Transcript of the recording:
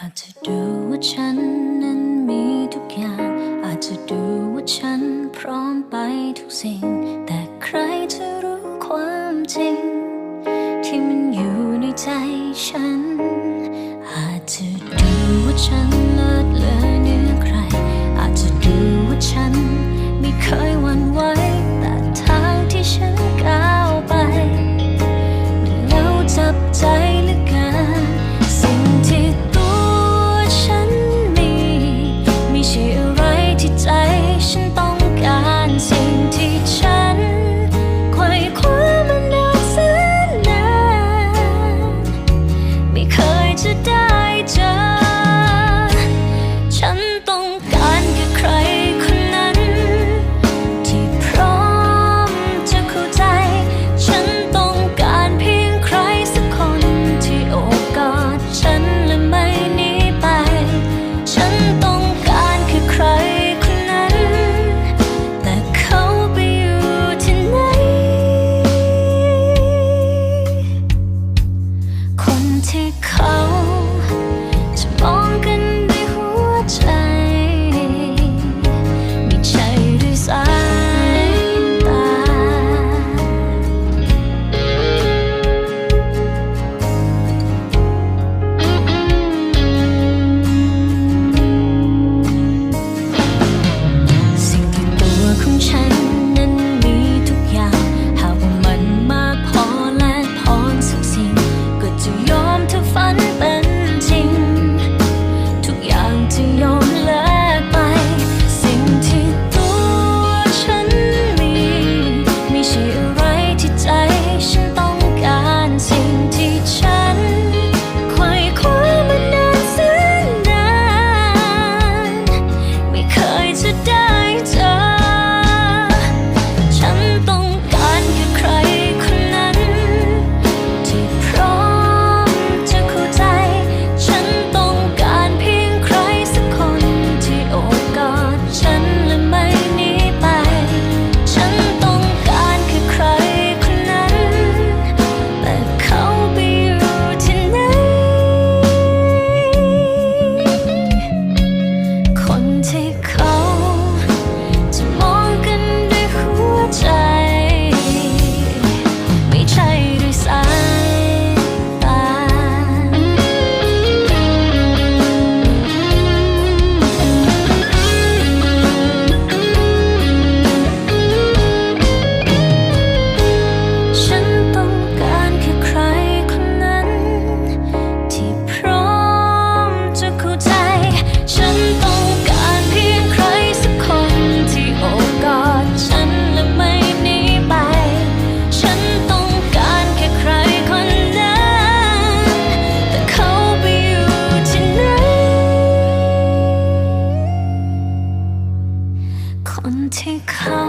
อาจจะดูว่าฉันนั้นมีทุกอย่าง อาจจะดูว่าฉันพร้อมไปทุกสิ่ง แต่ใครจะรู้ความจริง ที่มันอยู่ในใจฉัน อาจจะดูว่าฉันเลิศเลอเหนือใคร อาจจะดูว่าฉัน ที่เขา